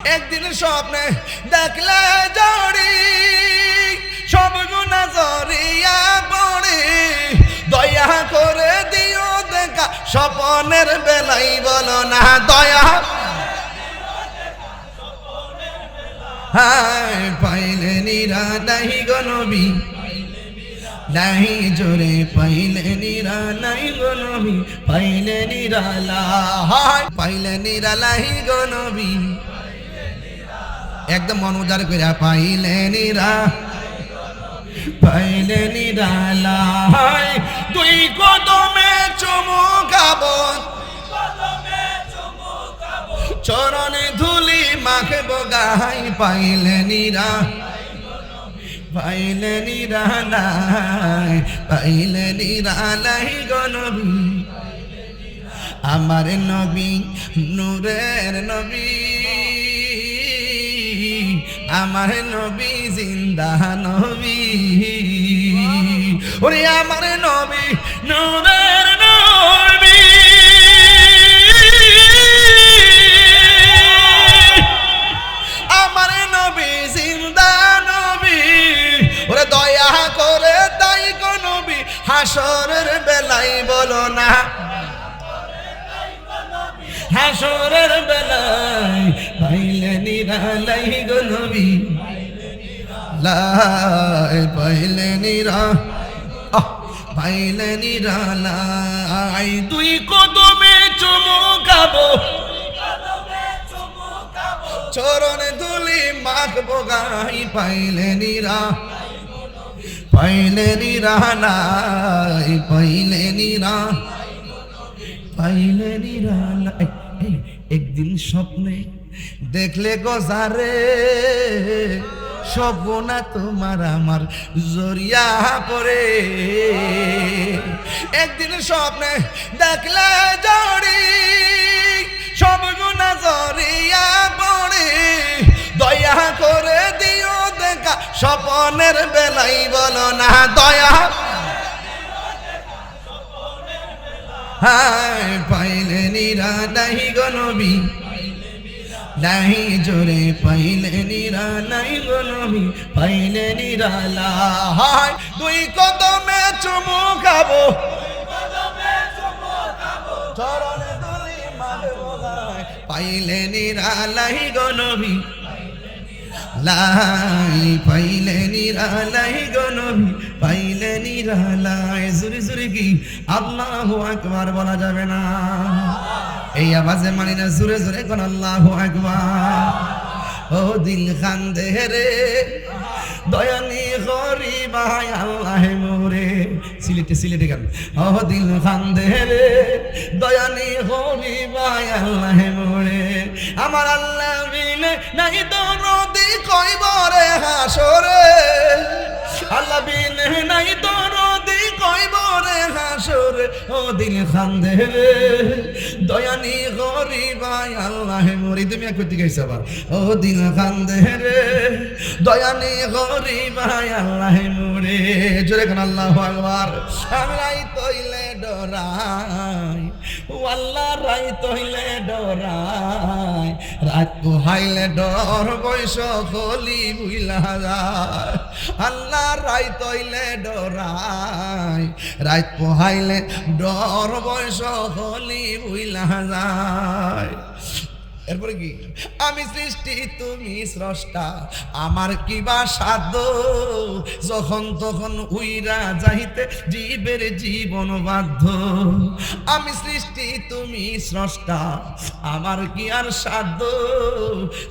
একদিন স্বপ্নে দেখলে জড়ি, সব গুণা জড়িয়া পড়ে। দয়া করে দিও দেখা, স্বপনের বেলাই বলো না, দয়া। হায়, পাইলে নিরা নাহি গনবি নাহি জোরে পাইলে নিরা নাই গনবি পাইলে নিরালা হায়, পাইলে নিরালাহি গনবি একদম মন উজাড় করে, পাইলে নিরা, পাইলে নিরালা হায় দুই কদমে চুমুকাবো চরণে ধুলি মাখে বগাই পাইলে নিরা, পাইলে নিরালাই পাইলে নিরালাই গনবী আমার নবী, নূরের নবী। আমার নবী জিন্দা নবী। ওরে আমার নবী নূরের নবী। আমার নবী জিন্দা নবী। ওরে দয়া করে তাই গো নবী, হাসরের বেলাই বলো না। হাসরের বেলায় পাইলে নিরালাই গো নবী। লাই পাইলে নিরা পাইলে নিরালাই। দুই কদমে চমকাবো চরণে দুলি মাখবো গাই পাইলে নিরা। পাইলে নিরা নাই পাইলে নিরা। পাইলে নিরা নাই এই, একদিন স্বপ্নে দেখলে গজারে সবনা তোমার আমার জরিয়া পরে একদিন স্বপ্নে দেখলে জড়ি সব গুণা জরিয়া পড়ে। দয়া করে দিও দেখা স্বপনের বেলাই, বলো না দয়া। হায় পাইলে নিরা নাহি গনবী নাহি জোরে পাইলে নিরা, নাই গনবী পাইলে নিরালা হায় দুই কদমে চুমু খাব। পাইলে নিরালাই গনবী লাই, পাইলে নিরালাই গনবী পাইলে নিরালাই জুরি জুরি কি? আল্লাহু আকবার বলা যাবে না। এই আওয়াজে মানি না, জুরে জুরে কোন আল্লাহু আকবার। ও দিল খান রে দয়ানি হরি ভাই, আল্লাহ মোরে। সিলেটে সিলেটে গান। ও দিল খান রে দয়ানি হরি ভাই, আল্লাহ মোরে। আমার আল্লাহ বিনে নাই তো নদী কইব রে হাসরে। আল্লাহ বিনে নাই তো হাসরে, ও দিল খান্দে। দয়ানি ভাই আল্লাহ মরি। তুমি এক করতে গেছো আবার। ও দিল খান্দে দয়ানি ভাই আল্লাহ মোরে। জোরে খান আল্লাহ আকবার। আমরাই তৈলে ডরাই। আল্লাহ রাইত তইলে ডরায় রাত পোহাইলে ডর বৈশ কলি বুইলা যায়। আল্লাহ রাইত হইলে ডরায় রাত পোহাইলে ডর বৈশ কলি বুইলা যায়। এরপরে কি? আমি সৃষ্টি, তুমি স্রষ্টা, আমার কিবা সাধ্য? যখন তখন উইরা যাইতে জীবের জীবন বাধ্য। আমি সৃষ্টি, তুমি স্রষ্টা, আমার কি আর সাধ্য?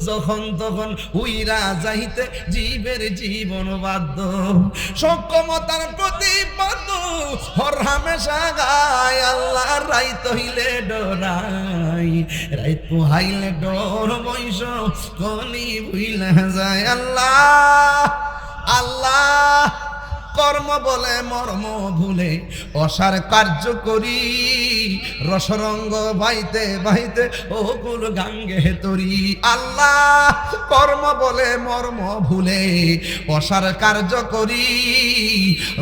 যখন তখন উইরা যাইতে জীবের জীবন বাধ্য। সক্ষমতার প্রতিবদ্ধ হর হামেশা গায়, আল্লাহ রাইত হইলে ডরাই। রাইত পোহাইলে ডর বৈশ কলি ভুইলা যায় আল্লাহ আল্লাহ, কর্ম বলে মর্ম ভুলে, অসার কার্য করি, রসরঙ্গ বাইতে বাইতে, ও কুল গাঙ্গে তরি। আল্লাহ, কর্ম বলে মর্ম ভুলে, অসার কার্য করি,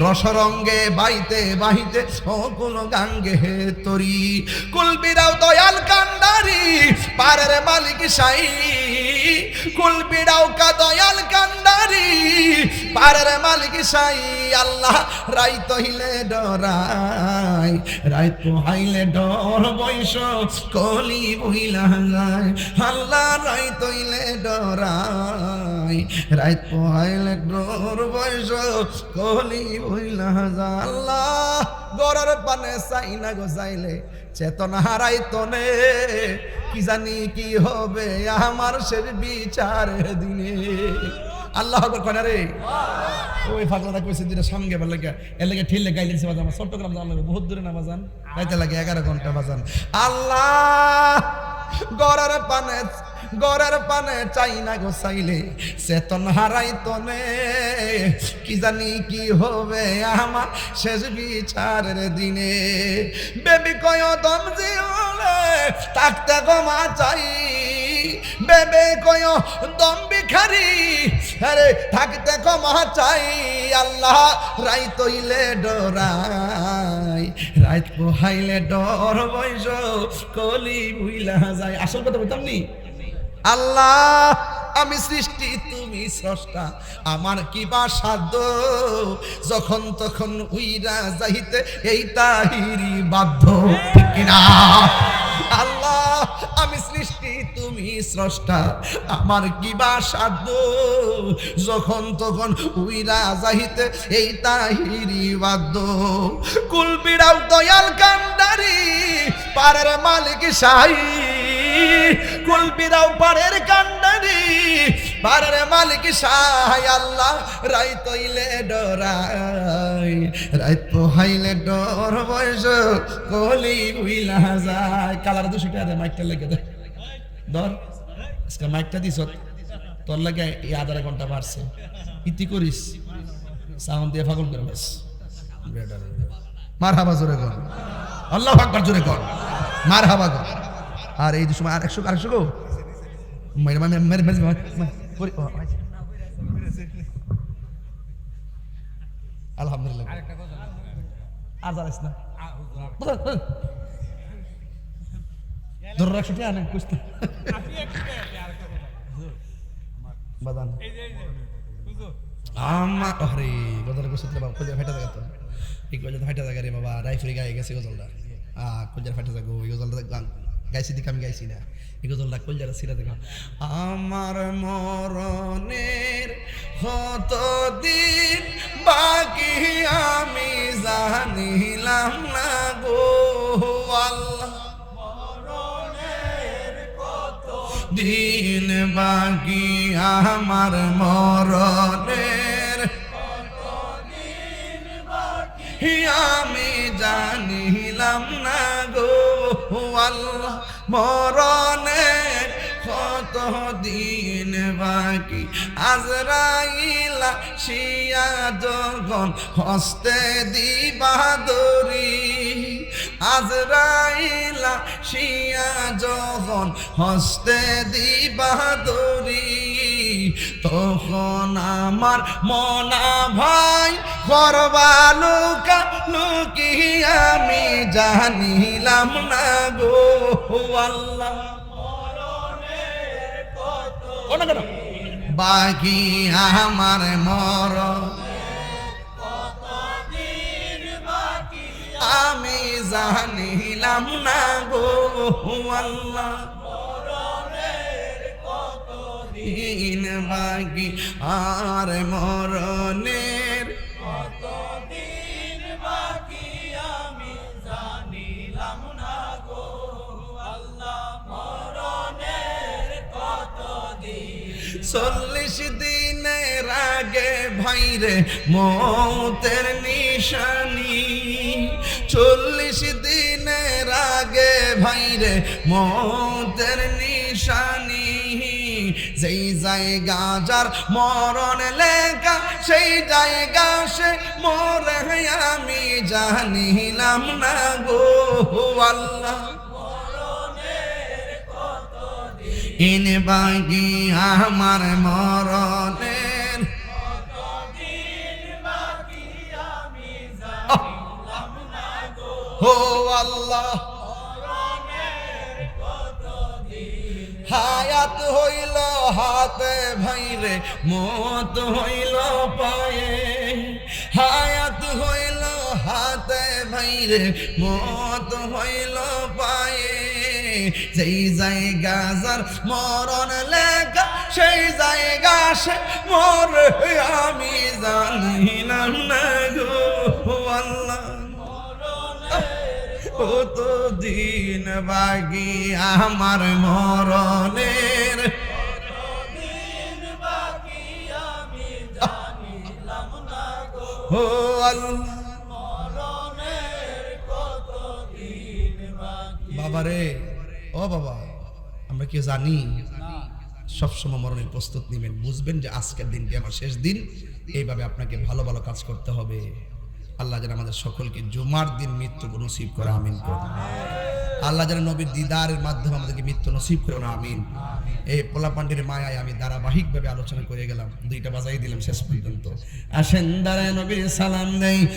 রসরঙ্গে বাইতে বাইতে, ও কুল গাঙ্গে তরি। কুল বিরাও দয়াল কান্ডারি পারের মালিক সাই। কুল বিড়াও কা দয়াল কান্ডারি পারের মালিক সাই আল্লাহ রাই তহিলে ডরাই রাই পোহাইলে ডর বৈশ, কলি বইলা যায়, আল্লাহ রাই তইলে ডরাই রাই পোহাইলে ডর বৈশ, কলি বইলা আল্লাহ গড়ার পানে চাই না গো চাইলে চেতনা কি জানি কি হবে আমার শেষ বিচার দিনে। আল্লাহ কোন রে? ওই ফাগলাটা কইছে যেটা সঙ্গে বেলা লাগে এর লাগে ঠিলে গাইলেন সে বাজান চট্টগ্রাম যাওয়ার লাগে বহুত দূরে না বাজান? গাইতে লাগে এগারো ঘণ্টা বাজান। আল্লাহ গড়ার পানে গড়ের পানে চাই না গো চাইলে, চেতন হারাই তনে কি জানি কি হবে আমার শেষ বিচারের দিনে। বেবি কয় দম জিওলে, থাকতে গমা চাই। বেবে কয় দম বিখারি আরে থাকতে ক্ষমা চাই। আল্লাহ রাই তইলে ডরাই রাইত পোহাইলে ডর বৈশ, কলি বুইলা যায়। আসল কথা বলতাম নি? আল্লাহ, আমি সৃষ্টি, তুমি স্রষ্টা। আমার কি বা সাধ্য? যখন তখন উইরা যাইতে এই তাহিরি বাধ্য। কিনা? আল্লাহ, আমি সৃষ্টি, তুমি স্রষ্টা। আমার কি বা সাধ্য? যখন তখন উইরা যাইতে এই তাহিরি বাধ্য। কুল বিড়াও দয়াল কান্ডারি, পারের মালিক শাহী। কুল বিরাও পারের কান্ডারি পারের মালিক সাহাই আল্লাহ রাই তইলে ডরাই। রাই পোহাইলে ডর বয়স, কলি উইলা যায়। কালার দুশো টাকা মাইকটা লেগে দে। ধর, আজকে মাইকটা দিছ, তোর লাগে এই আধার ঘণ্টা বাড়ছে। ইতি করিস, সাউন্ড দিয়ে ফাগল করে বাস মার হাবা জোরে কর। আল্লাহ আকবার জোরে কর। মার হাবা কর। আর এই সময় আর একশো আরেকশো গো আলহামদুলিল্লাহ আর জানিস না ধরো একশো টাকা নেন কুস্তি বাদান আমার আরে গজল গোসুত্রে বাবা কলিয়া ফেটা জায়গা তো এই কলিয়া ফেটা জায়গা রে বাবা রাইফুরি গায়ে গেছে গজলটা আ কলিয়া ফেটা জায়গা ওই গজলটা গান গাইছি দিকে আমি গাইছি না। এই গজলটা কলিয়াটা সিরা দেখা। আমার মরণের হত দিন বাকি আমি জানিলাম না গো। দিন বাকি আমার মরণের আমি জানিলাম না গো। আল্লাহ মরণের কত দিন বাকি? আজরাইলা শিয়া যখন হস্তে দিবা দরি আজরাইলা শিয়া যখন হস্তে দিবা দরি তখন আমার মনা ভাই করবালুকা লুকি আমি জানিলাম না গো। আল্লাহ বাকি আমার মর আমি জানিলাম না গো আল্লাহ। দিন বাকি আর মরণের চল্লিশ দিনের আগে ভাইরে মৌতের নিশানি। চল্লিশ দিনের আগে ভাইরে মৌতের নিশানি যেই জায়গা যার মরণ লেখা, সেই জায়গা সে মরে আমি জানিলাম না গো। আল্লাহ। ইন বাগি আমার মরণের হো আল্লাহ। হায়াত হইল হাতে ভাইরে, মত হইল পায়ে। হায়াত হইল হাতে ভাইরে, মত হইল পায়ে। যেই জায়গা যার মরণ লেখা, সেই জায়গা সে মর আমি জানিলাম না গো। কত দিন বাকি আমার মরণের। ও বাবা রে ও বাবা, আমরা কি জানি? সবসময় মরণের প্রস্তুত নেবেন। বুঝবেন যে আজকের দিনটি আমার শেষ দিন। এইভাবে আপনাকে ভালো ভালো কাজ করতে হবে। আল্লাহ যেন আমাদের সকলকে জুমার দিন মৃত্যু নসিব করে, আমিন করুন। আল্লাহ যেন নবীর দিদারের মাধ্যমে আমাদেরকে মৃত্যু নসিব করে না আমিন। এই পোলাপান্ডির মায়ায় আমি ধারাবাহিকভাবে আলোচনা করে গেলাম, দুইটা বাজাই দিলাম শেষ পর্যন্ত। আসেন দাঁড়ায় নবীর সালাম নেই